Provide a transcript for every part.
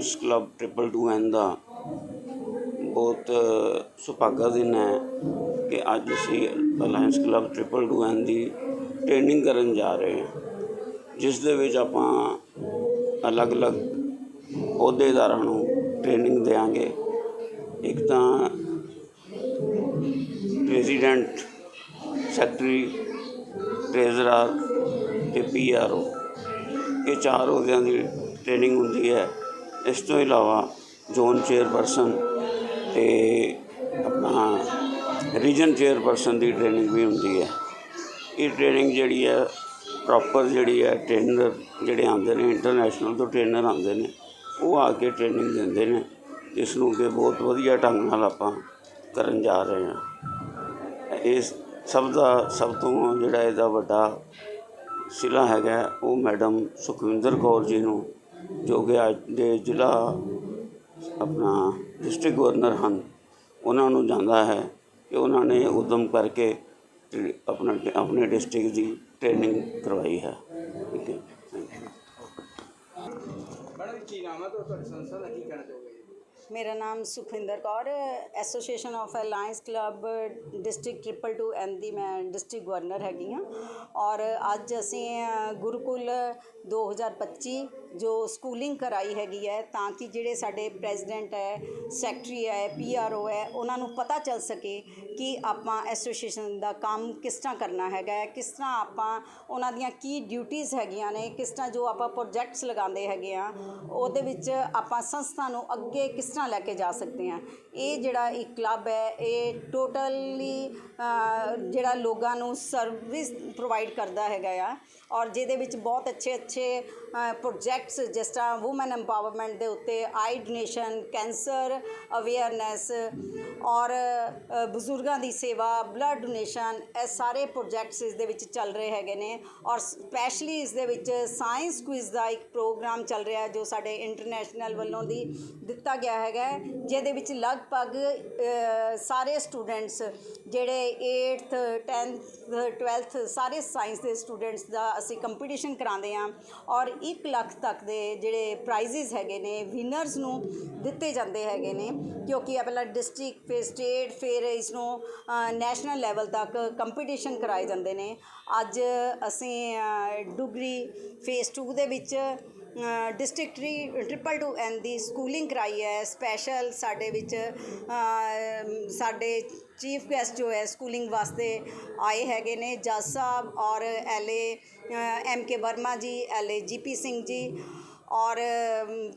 Alliance Club triple two N ਦਾ ਬਹੁਤ ਸੁਭਾਗਾ ਦਿਨ ਹੈ ਕਿ ਅੱਜ ਅਸੀਂ Alliance Club triple two N ਦੀ ਟ੍ਰੇਨਿੰਗ ਕਰਨ ਜਾ ਰਹੇ ਹਾਂ, ਜਿਸ ਦੇ ਵਿੱਚ ਆਪਾਂ ਅਲੱਗ-ਅਲੱਗ ਅਹੁਦੇਦਾਰਾਂ ਨੂੰ ਟ੍ਰੇਨਿੰਗ ਦੇਵਾਂਗੇ ਇੱਕ ਤਾਂ ਪ੍ਰੈਜ਼ੀਡੈਂਟ ਸੈਕਟਰੀ ਟ੍ਰੇਜ਼ਰਰ ਤੇ ਪੀਆਰਓ ਇਹ ਚਾਰ ਅਹੁਦਿਆਂ ਦੀ ਟ੍ਰੇਨਿੰਗ ਹੁੰਦੀ ਹੈ। ਇਸ ਤੋਂ ਇਲਾਵਾ ਜ਼ੋਨ ਚੇਅਰਪਰਸਨ ਤੇ ਆਪਣਾ ਰੀਜਨ ਚੇਅਰਪਰਸਨ ਦੀ ਟ੍ਰੇਨਿੰਗ ਵੀ ਹੁੰਦੀ ਹੈ। ਇਹ ਟ੍ਰੇਨਿੰਗ ਜਿਹੜੀ ਹੈ ਪ੍ਰੋਪਰ ਜਿਹੜੀ ਹੈ ਟ੍ਰੇਨਰ ਜਿਹੜੇ ਆਉਂਦੇ ਨੇ, ਇੰਟਰਨੈਸ਼ਨਲ ਤੋਂ ਟ੍ਰੇਨਰ ਆਉਂਦੇ ਨੇ, ਉਹ ਆ ਕੇ ਟ੍ਰੇਨਿੰਗ ਦਿੰਦੇ ਨੇ ਇਸ ਨੂੰ ਕਿ ਬਹੁਤ ਵਧੀਆ ਢੰਗ ਨਾਲ ਆਪਾਂ ਕਰਨ ਜਾ ਰਹੇ ਹਾਂ। ਇਸ ਸਭ ਦਾ ਸਭ ਤੋਂ ਜਿਹੜਾ ਇਹਦਾ ਵੱਡਾ ਸਿਲਾ ਹੈਗਾ, ਉਹ ਮੈਡਮ ਸੁਖਵਿੰਦਰ ਕੌਰ ਜੀ ਨੂੰ ਜੋ ਕਿ ਅੱਜ ਦੇ ਜ਼ਿਲ੍ਹਾ ਆਪਣਾ ਡਿਸਟ੍ਰਿਕਟ ਗਵਰਨਰ ਹਨ ਉਹਨਾਂ ਨੂੰ ਜਾਂਦਾ ਹੈ ਕਿ ਉਹਨਾਂ ਨੇ ਉਦਮ ਕਰਕੇ ਆਪਣਾ ਆਪਣੇ ਡਿਸਟ੍ਰਿਕਟ ਦੀ ਟ੍ਰੇਨਿੰਗ ਕਰਵਾਈ ਹੈ। ਠੀਕ ਹੈ ਥੈਂਕ ਯੂ ਮੈਡਮ ਜੀ, ਕੀ ਨਾਮ ਹੈ ਤੇ ਤੁਹਾਡੀ ਸੰਸਥਾ ਦਾ ਕੀ ਕਹਿਣਾ ਚਾਹੋਗੇ? ਜੀ ਮੇਰਾ ਨਾਮ Sukhwinder Kaur Association of Alliance Club district triple two N ਦੀ ਮੈਂ ਡਿਸਟ੍ਰਿਕਟ ਗਵਰਨਰ ਹੈਗੀ ਹਾਂ। ਔਰ ਅੱਜ ਅਸੀਂ ਗੁਰੂਕੁਲ 2025 ਜੋ ਸਕੂਲਿੰਗ ਕਰਾਈ ਹੈਗੀ ਹੈ ਤਾਂ ਕਿ ਜਿਹੜੇ ਸਾਡੇ ਪ੍ਰੈਜ਼ੀਡੈਂਟ ਹੈ ਸੈਕਟਰੀ ਹੈ ਪੀਆਰਓ ਹੈ, ਉਹਨਾਂ ਨੂੰ ਪਤਾ ਚੱਲ ਸਕੇ ਕਿ ਆਪਾਂ ਐਸੋਸੀਏਸ਼ਨ ਦਾ ਕੰਮ ਕਿਸ ਤਰ੍ਹਾਂ ਕਰਨਾ ਹੈਗਾ ਹੈ, ਕਿਸ ਤਰ੍ਹਾਂ ਆਪਾਂ ਉਹਨਾਂ ਦੀਆਂ ਕੀ ਡਿਊਟੀਆਂ ਹੈਗੀਆਂ ਨੇ, ਕਿਸ ਤਰ੍ਹਾਂ ਜੋ ਆਪਾਂ ਪ੍ਰੋਜੈਕਟਸ ਲਗਾਉਂਦੇ ਹੈਗੇ ਆ, ਉਹਦੇ ਵਿੱਚ ਆਪਾਂ ਸੰਸਥਾ ਨੂੰ ਅੱਗੇ ਕਿਸ ਤਰ੍ਹਾਂ ਲੈ ਕੇ ਜਾ ਸਕਦੇ ਹਾਂ। ਇਹ ਜਿਹੜਾ ਇੱਕ ਕਲੱਬ ਹੈ, ਇਹ ਟੋਟਲੀ ਜਿਹੜਾ ਲੋਕਾਂ ਨੂੰ ਸਰਵਿਸ ਪ੍ਰੋਵਾਈਡ ਕਰਦਾ ਹੈਗਾ ਆ। ਔਰ ਜਿਹਦੇ ਵਿੱਚ ਬਹੁਤ ਅੱਛੇ ਅੱਛੇ ਪ੍ਰੋਜੈਕਟਸ ਜਿਸ ਤਰ੍ਹਾਂ ਔਮਨ ਐਮਪਾਵਰਮੈਂਟ ਦੇ ਉੱਤੇ ਆਈ ਡੋਨੇਸ਼ਨ ਕੈਂਸਰ ਅਵੇਅਰਨੈਸ ਔਰ ਬਜ਼ੁਰਗਾਂ ਦੀ ਸੇਵਾ ਬਲੱਡ ਡੋਨੇਸ਼ਨ ਇਹ ਸਾਰੇ ਪ੍ਰੋਜੈਕਟਸ ਇਸ ਦੇ ਵਿੱਚ ਚੱਲ ਰਹੇ ਹੈਗੇ ਨੇ ਔਰ ਸਪੈਸ਼ਲੀ ਇਸ ਦੇ ਵਿੱਚ ਸਾਇੰਸ ਕੁਇਜ਼ ਦਾ ਇੱਕ ਪ੍ਰੋਗਰਾਮ ਚੱਲ ਰਿਹਾ ਜੋ ਸਾਡੇ ਇੰਟਰਨੈਸ਼ਨਲ ਵੱਲੋਂ ਦੀ ਦਿੱਤਾ ਗਿਆ ਹੈਗਾ ਜਿਹਦੇ ਵਿੱਚ ਲਗਭਗ ਸਾਰੇ ਸਟੂਡੈਂਟਸ ਜਿਹੜੇ 8th 10th 12th ਸਾਰੇ ਸਾਇੰਸ ਦੇ ਸਟੂਡੈਂਟਸ ਦਾ ਅਸੀਂ ਕੰਪੀਟੀਸ਼ਨ ਕਰਾਉਂਦੇ ਹਾਂ ਔਰ 1 ਲੱਖ ਤੱਕ ਦੇ ਜਿਹੜੇ ਪ੍ਰਾਈਜ਼ਸ ਹੈਗੇ ਨੇ ਵਿਨਰਸ ਨੂੰ ਦਿੱਤੇ ਜਾਂਦੇ ਹੈਗੇ ਨੇ ਕਿਉਂਕਿ ਇਹ ਪਹਿਲਾਂ ਡਿਸਟ੍ਰਿਕਟ ਫਿਰ ਸਟੇਟ ਫਿਰ ਇਸ ਨੂੰ ਨੈਸ਼ਨਲ ਲੈਵਲ ਤੱਕ ਕੰਪੀਟੀਸ਼ਨ ਕਰਾਏ ਜਾਂਦੇ ਨੇ। ਅੱਜ ਅਸੀਂ ਅ, ਡੁਗਰੀ ਫੇਸ 2 ਦੇ ਵਿੱਚ ਡਿਸਟ੍ਰਿਕਟ ਟ੍ਰਿਪਲ ਟੂ ਐਨ ਦੀ ਸਕੂਲਿੰਗ ਕਰਾਈ ਹੈ। ਸਪੈਸ਼ਲ ਸਾਡੇ ਵਿੱਚ ਸਾਡੇ ਚੀਫ ਗੈਸਟ ਜੋ ਹੈ ਸਕੂਲਿੰਗ ਵਾਸਤੇ ਆਏ ਹੈਗੇ ਨੇ, ਜੱਜ ਸਾਹਿਬ ਔਰ ਐਲਏ ਐਮ ਕੇ ਵਰਮਾ ਜੀ ਐਲਏ ਜੀਪੀ ਸਿੰਘ ਜੀ ਔਰ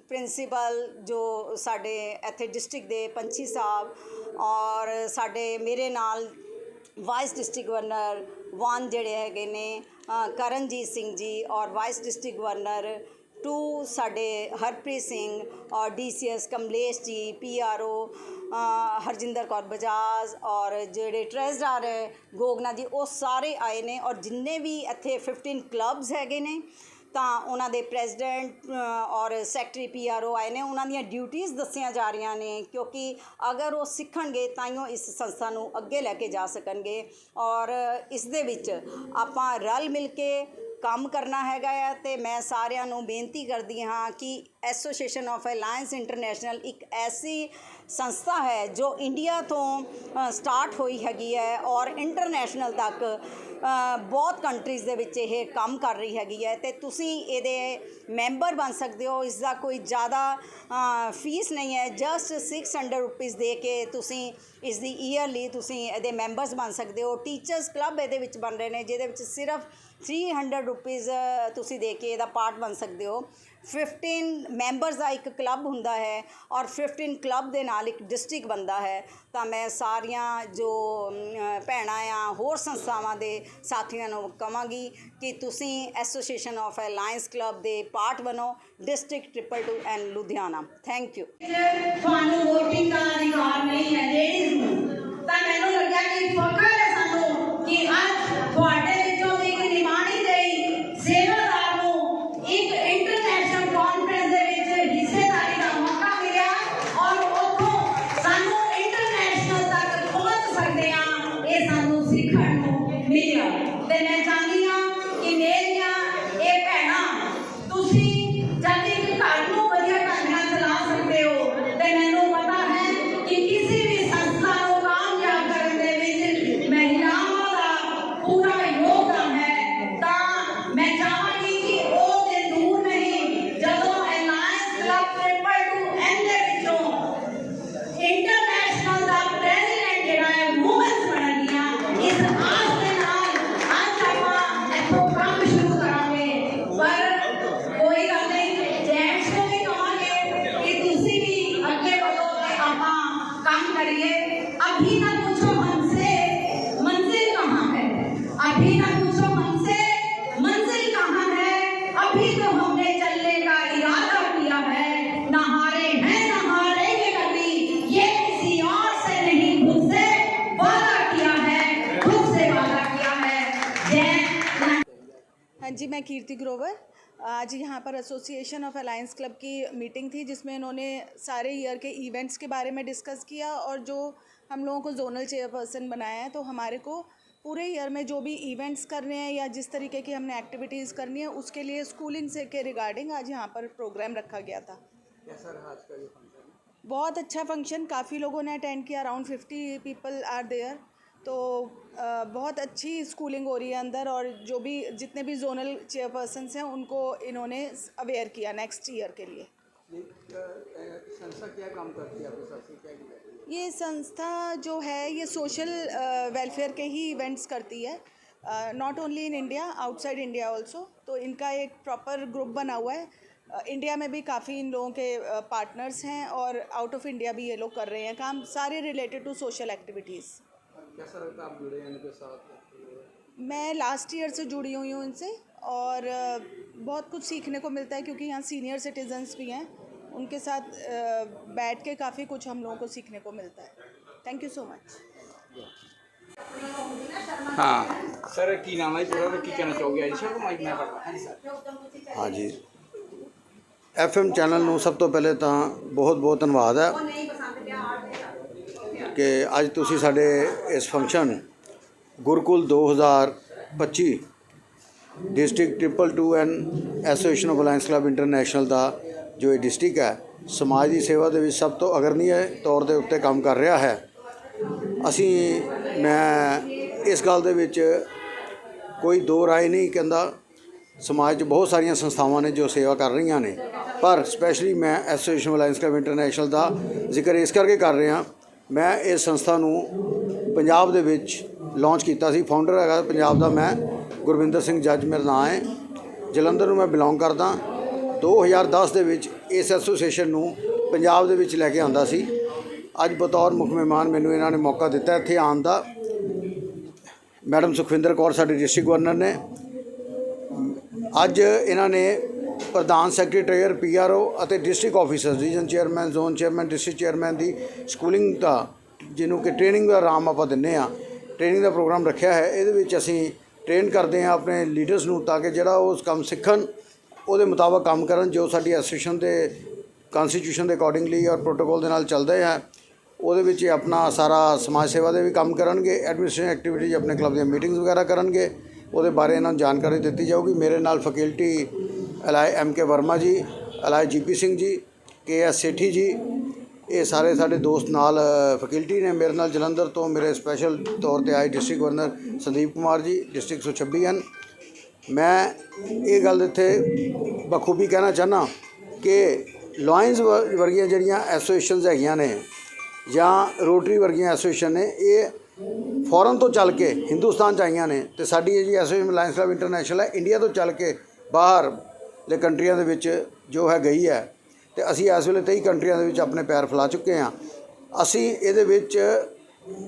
ਪ੍ਰਿੰਸੀਪਲ ਜੋ ਸਾਡੇ ਇੱਥੇ ਡਿਸਟ੍ਰਿਕਟ ਦੇ ਪੰਛੀ ਸਾਹਿਬ ਔਰ ਸਾਡੇ ਮੇਰੇ ਨਾਲ ਵਾਈਸ ਡਿਸਟ੍ਰਿਕਟ ਗਵਰਨਰ ਵਨ ਜਿਹੜੇ ਹੈਗੇ ਨੇ ਕਰਨਜੀਤ ਸਿੰਘ ਜੀ ਔਰ ਵਾਈਸ ਡਿਸਟ੍ਰਿਕਟ ਗਵਰਨਰ ਟੂ ਸਾਡੇ ਹਰਪ੍ਰੀਤ ਸਿੰਘ ਔਰ ਡੀਸੀਐਸ ਕਮਲੇਸ਼ ਜੀ ਪੀਆਰਓ ਹਰਜਿੰਦਰ ਕੌਰ ਬਜਾਜ ਔਰ ਜਿਹੜੇ ਟ੍ਰੈਜ਼ਰਰ ਹੈ ਗੋਗਨਾ ਜੀ, ਉਹ ਸਾਰੇ ਆਏ ਨੇ ਔਰ ਜਿੰਨੇ ਵੀ ਇੱਥੇ 15 ਕਲੱਬਸ ਹੈਗੇ ਨੇ, ਤਾਂ ਉਹਨਾਂ ਦੇ ਪ੍ਰੈਜ਼ੀਡੈਂਟ ਔਰ ਸੈਕਟਰੀ ਪੀਆਰਓ ਆਏ ਨੇ। ਉਹਨਾਂ ਦੀਆਂ ਡਿਊਟੀਆਂ ਦੱਸੀਆਂ ਜਾ ਰਹੀਆਂ ਨੇ, ਕਿਉਂਕਿ ਅਗਰ ਉਹ ਸਿੱਖਣਗੇ, ਤਾਂ ਹੀ ਉਹ ਇਸ ਸੰਸਥਾ ਨੂੰ ਅੱਗੇ ਲੈ ਕੇ ਜਾ ਸਕਣਗੇ। ਔਰ ਇਸ ਦੇ ਵਿੱਚ ਆਪਾਂ ਰਲ ਮਿਲ ਕੇ ਕੰਮ ਕਰਨਾ ਹੈਗਾ ਆ ਤੇ ਮੈਂ ਸਾਰਿਆਂ ਨੂੰ ਬੇਨਤੀ ਕਰਦੀ ਹਾਂ ਕਿ ਐਸੋਸੀਏਸ਼ਨ ਆਫ ਅਲਾਈਅੰਸ ਇੰਟਰਨੈਸ਼ਨਲ ਇੱਕ ਐਸੀ ਸੰਸਥਾ ਹੈ ਜੋ ਇੰਡੀਆ ਤੋਂ ਸਟਾਰਟ ਹੋਈ ਹੈਗੀ ਹੈ ਔਰ ਇੰਟਰਨੈਸ਼ਨਲ ਤੱਕ ਬਹੁਤ ਕੰਟਰੀਜ਼ ਦੇ ਵਿੱਚ ਇਹ ਕੰਮ ਕਰ ਰਹੀ ਹੈਗੀ ਹੈ ਤੇ ਤੁਸੀਂ ਇਹਦੇ ਮੈਂਬਰ ਬਣ ਸਕਦੇ ਹੋ ਇਸ ਦਾ ਕੋਈ ਜ਼ਿਆਦਾ ਫੀਸ ਨਹੀਂ ਹੈ ਜਸਟ 600 ਰੁਪੀਸ ਦੇ ਕੇ ਤੁਸੀਂ ਇਸ ਦੀ ਈਅਰਲੀ ਤੁਸੀਂ ਇਹਦੇ ਮੈਂਬਰਸ ਬਣ ਸਕਦੇ ਹੋ ਟੀਚਰਸ ਕਲੱਬ ਇਹਦੇ ਵਿੱਚ ਬਣ ਰਹੇ ਨੇ, ਜਿਹਦੇ ਵਿੱਚ ਸਿਰਫ 300 ਰੁਪੀਸ ਤੁਸੀਂ ਦੇ ਕੇ ਇਹਦਾ ਪਾਰਟ ਬਣ ਸਕਦੇ ਹੋ। 15 ਮੈਂਬਰਸ ਦਾ ਇੱਕ ਕਲੱਬ ਹੁੰਦਾ ਹੈ ਔਰ 15 ਕਲੱਬ ਦੇ ਨਾਲ ਇੱਕ ਡਿਸਟ੍ਰਿਕਟ ਬਣਦਾ ਹੈ। ਤਾਂ ਮੈਂ ਸਾਰੀਆਂ ਜੋ ਭੈਣਾਂ ਆ, ਹੋਰ ਸੰਸਥਾਵਾਂ ਦੇ ਸਾਥੀਆਂ ਨੂੰ ਕਹਾਂਗੀ ਕਿ ਤੁਸੀਂ ਐਸੋਸੀਏਸ਼ਨ ਆਫ ਅਲਾਈਅੰਸ ਕਲੱਬ ਦੇ ਪਾਰਟ ਬਣੋ district triple two N Ludhiana. Thank you ਤੁਹਾਨੂੰ ਵੋਟਿੰਗ ਦਾ ਅਧਿਕਾਰ ਨਹੀਂ ਹੈ ਲੇਡੀਜ਼ ਨੂੰ। ਤਾਂ ਮੈਨੂੰ ਲੱਗਿਆ ਕਿ ਫਖਰ ਹੈ ਸਾਨੂੰ ਕਿ ਅੱਜ ਤੁਹਾਡੇ अभी ना पूछो हमसे मंजिल कहाँ है? अभी तो हमने चलने का इरादा किया है। हैं कभी। ये किसी और से नहीं, खुद से वादा किया है। खुद से वादा किया है। हाँ जी, मैं कीर्ति ग्रोवर। आज यहाँ पर एसोसिएशन ऑफ़ अलायंस क्लब की मीटिंग थी, जिसमें इन्होंने सारे ईयर के इवेंट्स के बारे में डिस्कस किया और जो हम लोगों को जोनल चेयरपर्सन बनाया है तो हमारे को पूरे ईयर में जो भी इवेंट्स करने हैं या जिस तरीके की हमने एक्टिविटीज़ करनी है उसके लिए स्कूलिंग से के रिगार्डिंग आज यहाँ पर प्रोग्राम रखा गया था। कैसा रहा आज का ये फ़ंक्शन बहुत अच्छा फ़ंक्शन काफ़ी लोगों ने अटेंड किया around fifty people are there तो बहुत अच्छी स्कूलिंग हो रही है अंदर और जो भी जितने भी जोनल चेयरपर्सन्स हैं उनको इन्होंने अवेयर किया नेक्स्ट ईयर के लिए। ये संस्था जो है ये सोशल वेलफेयर के ही इवेंट्स करती है। Not only in India outside India also तो इनका एक प्रॉपर ग्रुप बना हुआ है। इंडिया में भी काफ़ी इन लोगों के पार्टनर्स हैं और आउट ऑफ़ इंडिया भी ये लोग कर रहे हैं काम सारे रिलेटेड टू सोशल एक्टिविटीज़ कैसा लगता है आप जुड़े हैं इनके साथ मैं लास्ट ईयर से जुड़ी हुई हूँ इनसे और अ, बहुत कुछ सीखने को मिलता है क्योंकि यहाँ सीनियर सिटीजन्स भी हैं उनके साथ अ, बैठ के काफ़ी कुछ हम लोगों को सीखने को मिलता है थैंक यू सो मच ਹਾਂ ਸਰ ਕੀ ਨਾਮ ਹੈ ਤੁਹਾਡਾ ਕੀ ਕਹਿਣਾ ਚਾਹੋਗੇ ਜੀ ਸਰ ਮਾਈਕ ਮੈਂ ਕਰਦਾ ਹਾਂ ਸਰ ਹਾਂਜੀ ਐਫਐਮ ਚੈਨਲ ਨੂੰ ਸਭ ਤੋਂ ਪਹਿਲੇ ਤਾਂ ਬਹੁਤ ਬਹੁਤ ਧੰਨਵਾਦ ਹੈ ਕਿ ਅੱਜ ਤੁਸੀਂ ਸਾਡੇ ਇਸ function Gurukul 2025 district triple two N Association of Alliance Club International ਦਾ ਜੋ ਇਹ ਡਿਸਟ੍ਰਿਕਟ ਹੈ, ਸਮਾਜ ਦੀ ਸੇਵਾ ਦੇ ਵਿੱਚ ਸਭ ਤੋਂ ਅਗਰਨੀय ਤੌਰ ਦੇ ਉੱਤੇ ਕੰਮ ਕਰ ਰਿਹਾ ਹੈ। ਅਸੀਂ, ਮੈਂ ਇਸ ਗੱਲ ਦੇ ਵਿੱਚ ਕੋਈ ਦੋ ਰਾਏ ਨਹੀਂ ਕਹਿੰਦਾ। ਸਮਾਜ 'ਚ ਬਹੁਤ ਸਾਰੀਆਂ ਸੰਸਥਾਵਾਂ ਨੇ ਜੋ ਸੇਵਾ ਕਰ ਰਹੀਆਂ ਨੇ। ਪਰ ਸਪੈਸ਼ਲੀ ਮੈਂ ਐਸੋਸੀਏਸ਼ਨ ਅਲਾਇੰਸ ਕਲੱਬ ਇੰਟਰਨੈਸ਼ਨਲ ਦਾ ਜ਼ਿਕਰ ਇਸ ਕਰਕੇ ਕਰ ਰਿਹਾ, ਮੈਂ ਇਸ ਸੰਸਥਾ ਨੂੰ ਪੰਜਾਬ ਦੇ ਵਿੱਚ ਲਾਂਚ ਕੀਤਾ ਸੀ। ਫਾਊਂਡਰ ਹੈਗਾ ਪੰਜਾਬ ਦਾ, ਮੈਂ ਗੁਰਵਿੰਦਰ ਸਿੰਘ ਜੱਜ ਮੇਰਾ ਨਾਮ ਹੈ। ਜਲੰਧਰ ਨੂੰ ਮੈਂ ਬਿਲੋਂਗ ਕਰਦਾ। 2010 ਦੇ ਵਿੱਚ ਇਸ ਐਸੋਸੀਏਸ਼ਨ ਨੂੰ ਪੰਜਾਬ ਦੇ ਵਿੱਚ ਲੈ ਕੇ ਆਂਦਾ ਸੀ। ਅੱਜ ਬਤੌਰ ਮੁੱਖ ਮਹਿਮਾਨ ਮੈਨੂੰ ਇਹਨਾਂ ਨੇ ਮੌਕਾ ਦਿੱਤਾ। ਇੱਥੇ ਆਉਣ ਦਾ ਮੈਡਮ ਸੁਖਵਿੰਦਰ ਕੌਰ, ਸਾਡੇ ਡਿਸਟ੍ਰਿਕਟ ਗਵਰਨਰ ਨੇ। ਅੱਜ ਇਹਨਾਂ ਨੇ ਪ੍ਰਧਾਨ ਸੈਕਟਰੀਏਟ ਪੀਆਰਓ ਅਤੇ district officer region chairman zone chairman district chairman ਦੀ ਸਕੂਲਿੰਗ ਦਾ, ਜਿਹਨੂੰ ਕਿ ਟ੍ਰੇਨਿੰਗ ਦਾ ਆਰਾਮ ਆਪਾਂ ਦਿੰਨੇ ਆ ਟ੍ਰੇਨਿੰਗ ਦਾ ਪ੍ਰੋਗਰਾਮ ਰੱਖਿਆ ਹੈ। ਇਹਦੇ ਵਿੱਚ ਅਸੀਂ ਟ੍ਰੇਨ ਕਰਦੇ ਆ ਆਪਣੇ ਲੀਡਰਸ ਨੂੰ ਤਾਂ ਕਿ ਜਿਹੜਾ ਉਹ ਕੰਮ ਸਿੱਖਣ, ਉਹਦੇ ਮੁਤਾਬਕ ਕੰਮ ਕਰਨ ਜੋ ਸਾਡੀ ਐਸੋਸੀਏਸ਼ਨ ਦੇ ਕਨਸਟੀਟਿਊਸ਼ਨ ਦੇ ਅਕੋਰਡਿੰਗਲੀ ਔਰ ਪ੍ਰੋਟੋਕੋਲ ਦੇ ਨਾਲ ਚੱਲਦੇ ਹੈ ਉਹਦੇ ਵਿੱਚ ਆਪਣਾ ਸਾਰਾ ਸਮਾਜ ਸੇਵਾ ਦੇ ਵੀ ਕੰਮ ਕਰਨਗੇ ਐਡਮਿਨਿਸਟ੍ਰੇਸ਼ਨ ਐਕਟੀਵਿਟੀਜ਼ ਆਪਣੇ ਕਲੱਬ ਦੀਆਂ ਮੀਟਿੰਗਸ ਵਗੈਰਾ ਕਰਨਗੇ, ਉਹਦੇ ਬਾਰੇ ਇਹਨਾਂ ਨੂੰ ਜਾਣਕਾਰੀ ਦਿੱਤੀ ਜਾਊਗੀ। ਮੇਰੇ ਨਾਲ faculty ally M K Verma ji, ally GP Singh ji, K S Sethi ਜੀ ਇਹ ਸਾਰੇ ਸਾਡੇ ਦੋਸਤ ਨਾਲ ਫੈਕਲਟੀ ਨੇ ਮੇਰੇ ਨਾਲ, ਜਲੰਧਰ ਤੋਂ ਮੇਰੇ ਸਪੈਸ਼ਲ ਤੌਰ ਤੇ ਆਏ district governor Sandeep Kumar ji district 126 ਹਨ ਮੈਂ ਇਹ ਗੱਲ ਇੱਥੇ ਬਖੂਬੀ ਕਹਿਣਾ ਚਾਹਨਾ ਕਿ ਲਾਇਨਸ ਵਰਗੀਆਂ ਜਿਹੜੀਆਂ ਐਸੋਸੀਏਸ਼ਨਸ ਹੈਗੀਆਂ ਨੇ ਜਾਂ ਰੋਟਰੀ ਵਰਗੀਆਂ ਐਸੋਸੀਏਸ਼ਨ ਨੇ, ਇਹ ਫੋਰਨ ਤੋਂ ਚੱਲ ਕੇ ਹਿੰਦੁਸਤਾਨ ਚ ਆਈਆਂ ਨੇ ਤੇ ਸਾਡੀ ਇਹ ਜੀ ਐਸੋਸੀਏਸ਼ਨ ਲਾਇਨਸ ਕਲੱਬ ਇੰਟਰਨੈਸ਼ਨਲ ਹੈ ਇੰਡੀਆ ਤੋਂ ਚੱਲ ਕੇ ਬਾਹਰ ਦੇ ਕੰਟਰੀਆਂ ਦੇ ਵਿੱਚ ਜੋ ਹੈ, ਗਈ ਹੈ। ਤੇ ਅਸੀਂ ਇਸ ਵੇਲੇ 23 ਕੰਟਰੀਆਂ ਦੇ ਵਿੱਚ ਆਪਣੇ ਪੈਰ ਫੈਲਾ ਚੁੱਕੇ ਹਾਂ। ਅਸੀਂ ਇਹਦੇ ਵਿੱਚ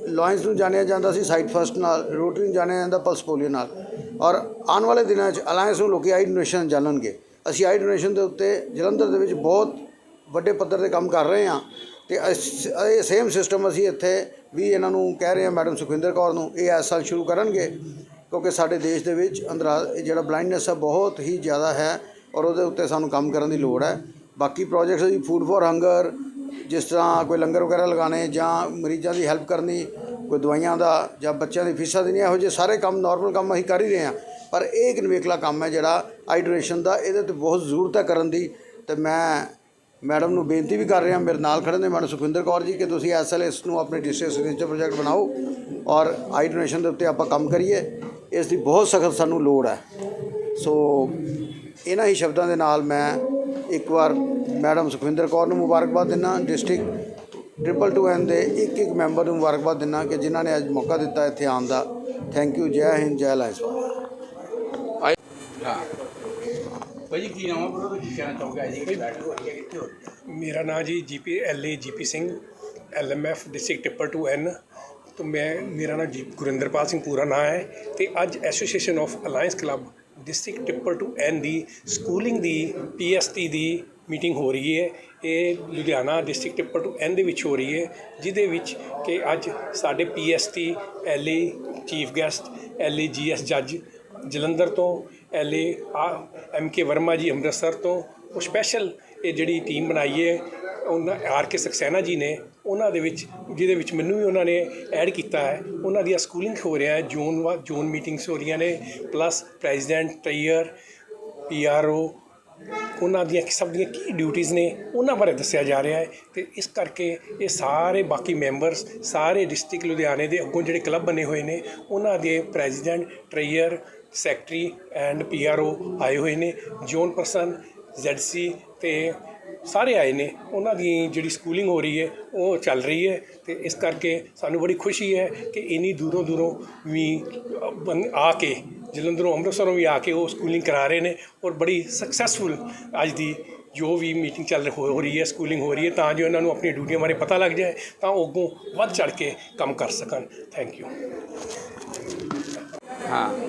ਲਾਇਨਸ ਨੂੰ ਜਾਣਿਆ ਜਾਂਦਾ ਸੀ ਸਾਈਡ ਫਸਟ ਨਾਲ, ਰੋਟਰੀ ਨੂੰ ਜਾਣਿਆ ਜਾਂਦਾ, ਪਲਸ ਪੋਲੀਓ ਨਾਲ। ਔਰ ਆਉਣ ਵਾਲੇ ਦਿਨਾਂ 'ਚ ਅਲਾਇੰਸ ਨੂੰ ਲੋਕੀ ਆਈ ਡੋਨੇਸ਼ਨ ਜਾਣਨਗੇ। ਅਸੀਂ ਆਈ ਡੋਨੇਸ਼ਨ ਦੇ ਉੱਤੇ ਜਲੰਧਰ ਦੇ ਵਿੱਚ ਬਹੁਤ ਵੱਡੇ ਪੱਧਰ ਤੇ ਕੰਮ ਕਰ ਰਹੇ ਹਾਂ। ਤੇ ਅਸ- ਇਹ ਸੇਮ ਸਿਸਟਮ ਅਸੀਂ ਇੱਥੇ ਵੀ ਇਹਨਾਂ ਨੂੰ ਕਹਿ ਰਹੇ ਹਾਂ, ਮੈਡਮ ਸੁਖਵਿੰਦਰ ਕੌਰ ਨੂੰ, ਇਹ ਇਸ ਸਾਲ ਸ਼ੁਰੂ ਕਰਨਗੇ। ਕਿਉਂਕਿ ਸਾਡੇ ਦੇਸ਼ ਦੇ ਵਿੱਚ ਅੰਦਰ ਇਹ ਜਿਹੜਾ ਬਲਾਈਂਡਨੈਸ ਹੈ, ਬਹੁਤ ਹੀ ਜ਼ਿਆਦਾ ਹੈ। ਔਰ ਉਹਦੇ ਉੱਤੇ ਸਾਨੂੰ ਕੰਮ ਕਰਨ ਦੀ ਲੋੜ ਹੈ। ਬਾਕੀ ਪ੍ਰੋਜੈਕਟਸ ਜੀ ਫੂਡ ਫॉर ਹੰਗਰ ਜਿਸ ਤਰ੍ਹਾਂ ਕੋਈ ਲੰਗਰ ਵਗੈਰਾ ਲਗਾਣੇ ਜਾਂ ਮਰੀਜ਼ਾਂ ਦੀ ਹੈਲਪ ਕਰਨੀ ਕੋਈ ਦਵਾਈਆਂ ਦਾ ਜਾਂ ਬੱਚਿਆਂ ਦੀ ਫੀਸਾਂ ਦੇਣੀਆਂ, ਇਹੋ ਜਿਹੇ ਸਾਰੇ ਕੰਮ ਨਾਰਮਲ ਕੰਮ ਅਸੀਂ ਕਰ ਹੀ ਰਹੇ ਹਾਂ। ਪਰ ਇਹ ਇੱਕ ਨਵੇਕਲਾ ਕੰਮ ਹੈ ਜਿਹੜਾ ਆਈ ਡੋਨੇਸ਼ਨ ਦਾ, ਇਹਦੇ ਤੇ ਬਹੁਤ ਜ਼ਰੂਰਤ ਹੈ ਕਰਨ ਦੀ। ਤੇ ਮੈਂ ਮੈਡਮ ਨੂੰ ਬੇਨਤੀ ਵੀ ਕਰ ਰਿਹਾ, ਮੇਰੇ ਨਾਲ ਖੜੇ ਨੇ ਮੈਡਮ ਸੁਖਿੰਦਰ ਕੌਰ ਜੀ, ਕਿ ਤੁਸੀਂ ਐਸਐਲਐਸ ਨੂੰ ਆਪਣੇ ਡਿਸਟ੍ਰਿਕਟ ਸਿਗਨੇਚਰ ਪ੍ਰੋਜੈਕਟ ਬਣਾਓ ਔਰ ਆਈ ਡੋਨੇਸ਼ਨ ਦੇ ਉੱਤੇ ਆਪਾਂ ਕੰਮ ਕਰੀਏ। ਇਸ ਦੀ ਬਹੁਤ ਸਖਤ ਸਾਨੂੰ ਲੋੜ ਹੈ। ਸੋ ਇਹਨਾਂ ਹੀ ਸ਼ਬਦਾਂ ਦੇ ਨਾਲ ਮੈਂ ਇੱਕ ਵਾਰ ਮੈਡਮ ਸੁਖਵਿੰਦਰ ਕੌਰ ਨੂੰ ਮੁਬਾਰਕਬਾਦ ਦਿੰਦਾ ਡਿਸਟ੍ਰਿਕਟ ਟ੍ਰਿਪਲ ਟੂ ਐਨ ਦੇ ਇੱਕ ਇੱਕ ਮੈਂਬਰ ਨੂੰ ਮੁਬਾਰਕਬਾਦ ਦਿੰਦਾ ਕਿ ਜਿਨ੍ਹਾਂ ਨੇ ਅੱਜ ਮੌਕਾ ਦਿੱਤਾ ਇੱਥੇ ਆਉਣ ਦਾ। ਥੈਂਕ ਯੂ ਜੈ ਹਿੰਦ ਜੈ ਲਾਇਸ ਹਾਂ ਭਾਈ ਕੀ ਨਾਮ ਕੀ ਕਹਿਣਾ ਚਾਹੋਗੇ? ਹੈ ਕਿੱਥੇ ਹੋ? ਮੇਰਾ ਨਾਮ ਜੀ GP LA GP Singh LMF district triple two N. ਤੋਂ ਮੈਂ ਮੇਰਾ ਨਾਮ ਜੀ ਗੁਰਿੰਦਰਪਾਲ ਸਿੰਘ ਪੂਰਾ ਨਾਮ ਹੈ ਤੇ ਅੱਜ Association of Alliance Club district triple two N the schooling ਦੀ ਪੀਐਸਟੀ ਦੀ ਮੀਟਿੰਗ ਹੋ ਰਹੀ ਹੈ। ਇਹ Ludhiana district triple two N ਦੇ ਵਿੱਚ ਹੋ ਰਹੀ ਹੈ, ਜਿਹਦੇ ਵਿੱਚ ਕਿ ਅੱਜ ਸਾਡੇ PST LA chief guest LA GS ਜੱਜ ਜਲੰਧਰ ਤੋਂ ਐਲਏ ਐਮ ਕੇ ਵਰਮਾ ਜੀ ਅੰਮ੍ਰਿਤਸਰ ਤੋਂ, ਉਹ ਸਪੈਸ਼ਲ ਇਹ ਜਿਹੜੀ ਟੀਮ ਬਣਾਈ ਹੈ ਉਹਨਾਂ ਆਰ ਕੇ ਸਕਸੈਨਾ ਜੀ ਨੇ ਉਹਨਾਂ ਦੇ ਵਿੱਚ, ਜਿਹਦੇ ਵਿੱਚ ਮੈਨੂੰ ਵੀ ਉਹਨਾਂ ਨੇ ਐਡ ਕੀਤਾ ਹੈ। ਉਹਨਾਂ ਦੀਆਂ ਸਕੂਲਿੰਗ ਹੋ ਰਿਹਾ ਹੈ। ਜੂਨ ਵਾ, ਜੂਨ ਮੀਟਿੰਗਸ ਹੋ ਰਹੀਆਂ ਨੇ। ਪਲੱਸ ਪ੍ਰੈਜ਼ੀਡੈਂਟ ਟ੍ਰੇਅਰ ਪੀਆਰਓ ਉਹਨਾਂ ਦੀਆਂ ਸਭ ਦੀਆਂ ਕੀ ਡਿਊਟੀਆਂ ਨੇ। ਉਹਨਾਂ ਬਾਰੇ ਦੱਸਿਆ ਜਾ ਰਿਹਾ ਹੈ ਤੇ ਇਸ ਕਰਕੇ ਇਹ ਸਾਰੇ ਬਾਕੀ ਮੈਂਬਰਸ ਸਾਰੇ ਡਿਸਟ੍ਰਿਕਟ ਲੁਧਿਆਣੇ ਦੇ ਅੱਗੋਂ ਜਿਹੜੇ ਕਲੱਬ ਬਣੇ ਹੋਏ ਨੇ, ਉਹਨਾਂ ਦੇ president treasurer secretary and PRO ਆਏ ਹੋਏ ਨੇ। ਜੋਨ ਪਰਸਨ ਜ਼ੈਡਸੀ ਤੇ ਸਾਰੇ ਆਏ ਨੇ, ਉਹਨਾਂ ਦੀ ਜਿਹੜੀ ਸਕੂਲਿੰਗ ਹੋ ਰਹੀ ਹੈ, ਉਹ ਚੱਲ ਰਹੀ ਹੈ ਤੇ ਇਸ ਕਰਕੇ ਸਾਨੂੰ ਬੜੀ ਖੁਸ਼ੀ ਹੈ ਕਿ ਇੰਨੀ ਦੂਰੋਂ ਦੂਰੋਂ ਵੀ ਬੰ- ਆ ਕੇ, ਜਲੰਧਰੋਂ ਅੰਮ੍ਰਿਤਸਰੋਂ ਵੀ ਆ ਕੇ ਉਹ ਸਕੂਲਿੰਗ ਕਰਾ ਰਹੇ ਨੇ ਔਰ ਬੜੀ ਸਕਸੈਸਫੁਲ ਅੱਜ ਦੀ ਜੋ ਵੀ ਮੀਟਿੰਗ ਚੱਲ ਹੋ ਰਹੀ ਹੈ ਸਕੂਲਿੰਗ ਹੋ ਰਹੀ ਹੈ, ਤਾਂ ਜੋ ਇਹਨਾਂ ਨੂੰ ਆਪਣੀ ਡਿਊਟੀਆਂ ਬਾਰੇ ਪਤਾ ਲੱਗ ਜਾਏ, ਤਾਂ ਉਹ ਅੱਗੋਂ ਵੱਧ ਚੜ ਕੇ ਕੰਮ ਕਰ ਸਕਣ। ਥੈਂਕ ਯੂ ਹਾਂ।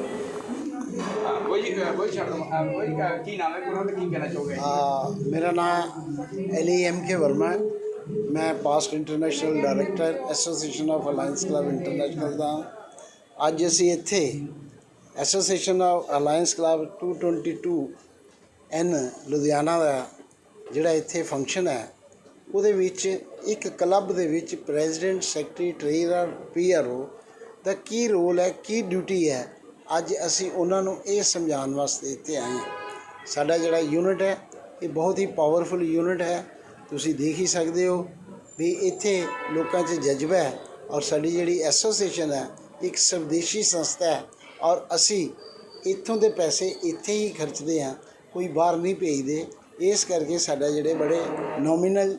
ਕੋਈ ਕੋਈ ਛੱਡ ਕੋਈ ਕੀ ਨਾਮ ਹੈ? ਪੂਰਾ ਤੇ ਕੀ ਕਹਿਣਾ ਚਾਹੋਗੇ? ਆ, ਮੇਰਾ ਨਾਮ ਐਲੀ ਐਮ ਕੇ ਵਰਮਾ ਹੈ। ਮੈਂ past international director Association of Alliance Club International ਦਾ ਹਾਂ। ਅੱਜ ਅਸੀਂ ਇੱਥੇ Association of Alliance Club 222 N Ludhiana ਦਾ ਜਿਹੜਾ ਇੱਥੇ ਫੰਕਸ਼ਨ ਹੈ ਉਹਦੇ ਵਿੱਚ ਇੱਕ ਕਲੱਬ ਦੇ ਵਿੱਚ ਪ੍ਰੈਜ਼ੀਡੈਂਟ ਸੈਕਟਰੀ ਟ੍ਰੇਨਰ ਪੀਆਰਓ ਦਾ ਕੀ ਰੋਲ ਹੈ ਕੀ ਡਿਊਟੀ ਹੈ ਅੱਜ ਅਸੀਂ ਉਹਨਾਂ ਨੂੰ ਇਹ ਸਮਝਾਉਣ ਵਾਸਤੇ ਇੱਥੇ ਆਏ ਹਾਂ। ਸਾਡਾ ਜਿਹੜਾ ਯੂਨਿਟ ਹੈ, ਇਹ ਬਹੁਤ ਹੀ ਪਾਵਰਫੁਲ ਯੂਨਿਟ ਹੈ। ਤੁਸੀਂ ਦੇਖ ਹੀ ਸਕਦੇ ਹੋ ਵੀ ਇੱਥੇ ਲੋਕਾਂ 'ਚ ਜਜ਼ਬਾ ਹੈ ਔਰ ਸਾਡੀ ਜਿਹੜੀ ਐਸੋਸੀਏਸ਼ਨ ਹੈ, ਇੱਕ ਸਵਦੇਸ਼ੀ ਸੰਸਥਾ ਹੈ ਔਰ ਅਸੀਂ ਇੱਥੋਂ ਦੇ ਪੈਸੇ ਇੱਥੇ ਹੀ ਖਰਚਦੇ ਹਾਂ, ਕੋਈ ਬਾਹਰ ਨਹੀਂ ਭੇਜਦੇ। ਇਸ ਕਰਕੇ ਸਾਡਾ ਜਿਹੜੇ ਬੜੇ ਨੋਮੀਨਲ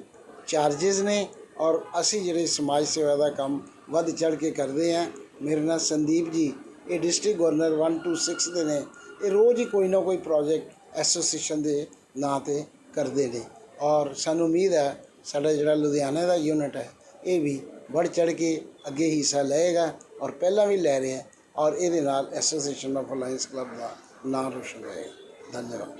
ਚਾਰजेस ਨੇ ਔਰ ਅਸੀਂ ਜਿਹੜੇ ਸਮਾਜ ਸੇਵਾ ਦਾ ਕੰਮ ਵੱਧ ਚੜ ਕੇ ਕਰਦੇ ਹਾਂ। ਮੇਰੇ ਨਾਲ ਸੰਦੀਪ ਜੀ ਇਹ ਡਿਸਟ੍ਰਿਕਟ ਗਵਰਨਰ 126 ਦੇ ਨੇ। ਇਹ ਰੋਜ਼ ਹੀ ਕੋਈ ਨਾ ਕੋਈ ਪ੍ਰੋਜੈਕਟ ਐਸੋਸੀਏਸ਼ਨ ਦੇ ਨਾਂ ਤੇ ਕਰਦੇ ਨੇ। ਔਰ ਸਾਨੂੰ ਉਮੀਦ ਹੈ, ਸਾਡਾ ਜਿਹੜਾ ਲੁਧਿਆਣਾ ਦਾ ਯੂਨਿਟ ਹੈ, ਇਹ ਵੀ ਵੱਧ ਚੜ ਕੇ ਅੱਗੇ ਹਿੱਸਾ ਲਏਗਾ ਔਰ ਪਹਿਲਾਂ ਵੀ ਲੈ ਰਿਹਾ ਔਰ ਇਹਦੇ ਨਾਲ ਐਸੋਸੀਏਸ਼ਨ ਆਫ ਅਲਾਈਅੰਸ ਕਲੱਬ ਦਾ ਨਾਂ ਰੋਸ਼ਨ ਹੋਏਗਾ ਧੰਨਵਾਦ।